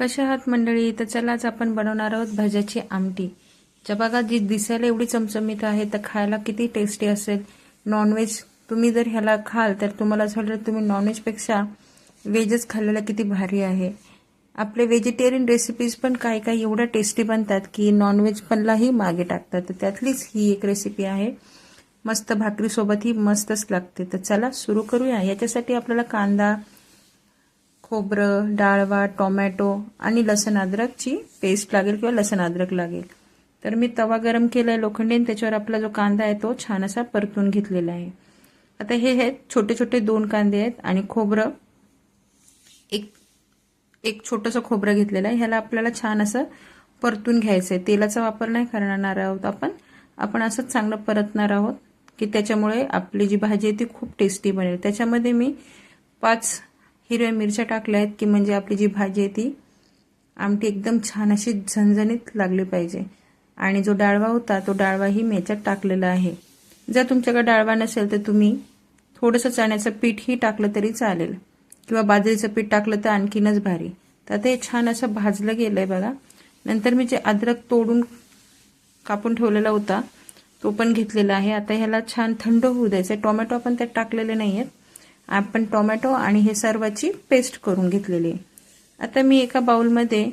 कशा आहात मंडळी? तर चलाच आपण बनवणार आहोत भाज्याची आमटी. ज्या बघा जी दिसायला एवढी चमचमीत आहे तर खायला किती टेस्टी असेल. नॉनव्हेज तुम्ही जर ह्याला खाल तर तुम्हाला असं वाटलं तुम्ही नॉनव्हेजपेक्षा व्हेजच खाल्लेला किती भारी आहे. आपले व्हेजिटेरियन रेसिपीज पण काही काही एवढ्या टेस्टी बनतात की नॉनव्हेज पणलाही मागे टाकतात. तर त्यातलीच ही एक रेसिपी आहे. मस्त भाकरीसोबत ही मस्तच लागते. तर चला सुरू करूया. याच्यासाठी आपल्याला कांदा खोबरं डाळवा टोमॅटो आणि लसण अद्रकची पेस्ट लागेल किंवा लसण अद्रक लागेल. तर मी तवा गरम केला आहे लोखंडी आणि त्याच्यावर आपला जो कांदा आहे तो छान असा परतून घेतलेला आहे. आता हे आहेत छोटे छोटे दोन कांदे आहेत आणि खोबरं एक एक छोटंसं खोबरं घेतलेलं आहे. ह्याला आपल्याला छान असं परतून घ्यायचं आहे तेलाचा वापर नाही करणार आहोत आपण. आपण असंच चांगलं परतणार आहोत की त्याच्यामुळे आपली जी भाजी आहे ती खूप टेस्टी बनेल. त्याच्यामध्ये मी पाच हिरव्या मिरच्या टाकल्या आहेत की म्हणजे आपली जी भाजी आहे ती आमटी एकदम छान अशी झणझणीत लागली पाहिजे. आणि जो डाळवा होता तो डाळवाही मी याच्यात टाकलेला आहे. जर तुमच्याकडे डाळवा नसेल तर तुम्ही थोडंसं चण्याचं पीठही टाकलं तरी चालेल. किंवा बाजरीचं पीठ टाकलं तर आणखीनच भारी. तर ते छान असं भाजलं गेलं आहे बघा. नंतर मी जे अद्रक तोडून कापून ठेवलेला होता तो पण घेतलेला आहे. आता ह्याला छान थंड होऊ द्यायचं टोमॅटो आपण त्यात टाकलेले नाही आहेत आपण टोमॅटो आणि हे सर्वाची पेस्ट करून घेतलेली. आता मी एका बाउलमध्ये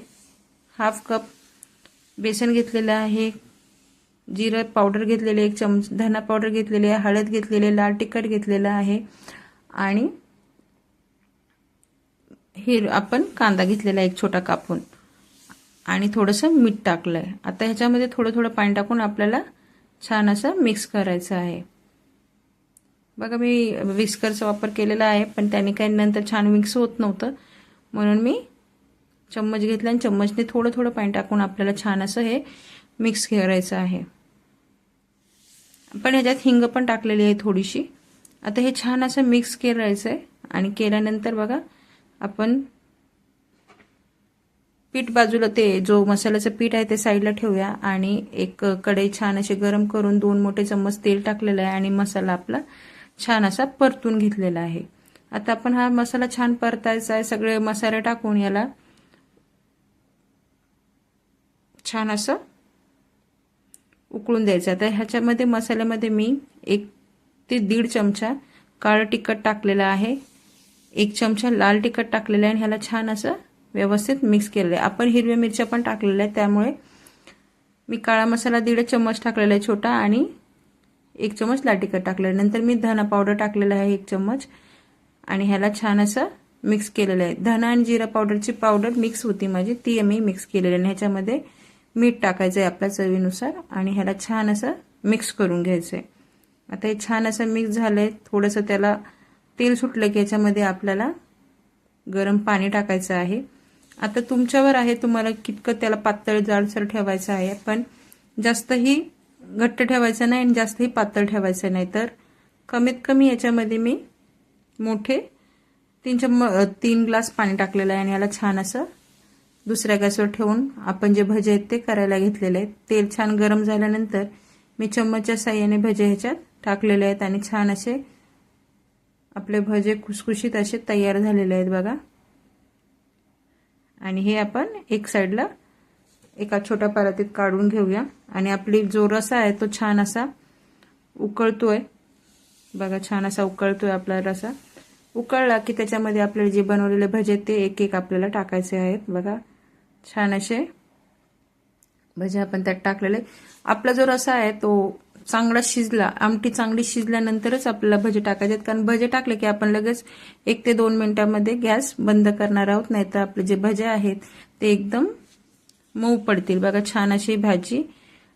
हाफ कप बेसन घेतलेलं आहे जिरं पावडर घेतलेले एक चमच धना पावडर घेतलेली आहे हळद घेतलेली लाल तिखट घेतलेलं आहे आणि हिर आपण कांदा घेतलेला एक छोटा कापून. आणि थोडंसं मीठ टाकलं आहे आता ह्याच्यामध्ये थोडं थोडं पाणी टाकून आपल्याला छान असं मिक्स करायचं आहे. बघा मी विस्करचा वापर केलेला आहे पण त्याने काही नंतर छान मिक्स होत नव्हतं. म्हणून मी चम्मच घेतला आणि चम्मचने थोडं थोडं पाणी टाकून आपल्याला छान असं हे मिक्स करायचं आहे. पण ह्याच्यात हिंग पण टाकलेली आहे थोडीशी. आता हे छान असं मिक्स करायचं आहे आणि केल्यानंतर बघा आपण पीठ बाजूला ते जो मसाल्याचं पीठ आहे ते साईडला ठेवूया आणि एक कढई छान असे गरम करून दोन मोठे चम्मच तेल टाकलेलं आहे आणि मसाला आपला छान असा परतून घेतलेला आहे. आता आपण हा मसाला छान परतायचा आहे. सगळे मसाले टाकून याला छान असं उकळून द्यायचं. आता ह्याच्यामध्ये मसाल्यामध्ये मी एक ते दीड चमचा काळं तिखट टाकलेलं आहे. एक चमचा लाल तिखट टाकलेला आहे आणि ह्याला छान असं व्यवस्थित मिक्स केलेलं आहे. आपण हिरव्या मिरच्या पण टाकलेल्या आहेत त्यामुळे मी काळा मसाला दीड चम्मच टाकलेला आहे छोटा आणि एक चम्मच लाल तिखट आहे नंतर मी धना पावडर टाकलेलं आहे एक चम्मच. आणि ह्याला छान असं मिक्स केलेलं आहे. धना आणि जिरा पावडरची पावडर मिक्स होती माझी. ती मी मिक्स केलेली आहे. आणि ह्याच्यामध्ये मीठ टाकायचं आहे आपल्या चवीनुसार. आणि ह्याला छान असं मिक्स करून घ्यायचं आहे आता हे छान असं मिक्स झालं आहे थोडंसं त्याला तेल सुटलं की याच्यामध्ये आपल्याला गरम पाणी टाकायचं आहे. आता तुमच्यावर आहे. तुम्हाला कितकं त्याला पातळ जाडसर ठेवायचं आहे. पण जास्तही घट्ट ठेवायचं नाही आणि जास्तही पातळ ठेवायचं नाही. तर कमीत कमी याच्यामध्ये मी मोठे तीन चम्म तीन ग्लास पाणी टाकलेलं आहे आणि याला छान असं दुसऱ्या गॅसवर ठेवून आपण जे भजे आहेत ते करायला घेतलेले आहेत. तेल छान गरम झाल्यानंतर मी चम्मचच्या साह्याने भजे ह्याच्यात टाकलेले आहेत आणि छान असे आपले भजे खुसखुशीत असे तयार झालेले आहेत बघा. आणि हे आपण एक साईडला एका छोट्या परातीत काढून घेऊया. आणि आपली जो रसा आहे तो छान असा उकळतोय. बघा छान असा उकळतोय आपला रसा. उकळला की त्याच्यामध्ये आपल्याला जे बनवलेले भजे ते एक एक आपल्याला टाकायचे आहेत. बघा छान असे भजे आपण त्यात टाकलेले. आपला जो रसा आहे तो चांगला शिजला आमटी चांगली शिजल्यानंतरच आपल्याला भजे टाकायचे आहेत. कारण भजे टाकले की आपण लगेच एक ते दोन मिनिटांमध्ये गॅस बंद करणार आहोत नाही तर आपले जे भजे आहेत ते एकदम मऊ पडतील. बघा छान अशी भाजी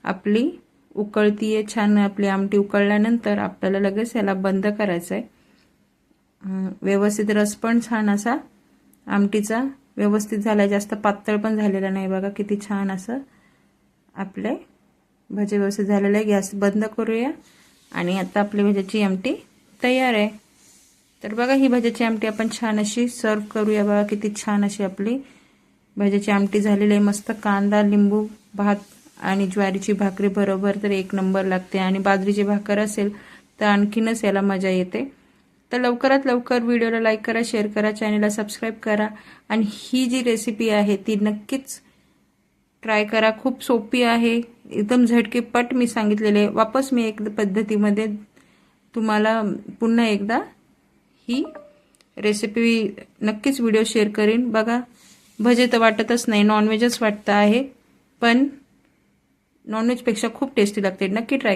आपली उकळतीये छान आपली आमटी उकळल्यानंतर आपल्याला लगेच याला बंद करायचं आहे व्यवस्थित रस पण छान असा आमटीचा व्यवस्थित झाला जास्त पातळ पण झालेला नाही. बघा किती छान असं आपले भजे व्यवस्थित झालेलं आहे. गॅस बंद करूया. आणि आता आपली भज्याची आमटी तयार आहे. तर बघा ही भज्याची आमटी आपण छान अशी सर्व करूया. बघा किती छान अशी आपली भाज्याची आमटी झालेली आहे मस्त कांदा लिंबू भात आणि ज्वारीची भाकरी बरोबर तर एक नंबर लागते. आणि बाजरीची भाकर असेल तर आणखीनच याला मजा येते. तर लवकरात लवकर व्हिडिओला लाईक करा शेअर करा चॅनलला सबस्क्राईब करा. आणि ही जी रेसिपी आहे ती नक्कीच ट्राय करा. खूप सोपी आहे. एकदम झटकेपट मी सांगितलेले वापस मी एक पद्धतीमध्ये तुम्हाला पुन्हा एकदा ही रेसिपी नक्कीच व्हिडिओ शेअर करीन. बघा भजे तर वाटतच नाही. नॉनव्हेजच वाटतं आहे. पण नॉनव्हेजपेक्षा खूप टेस्टी लागते. नक्की ट्राय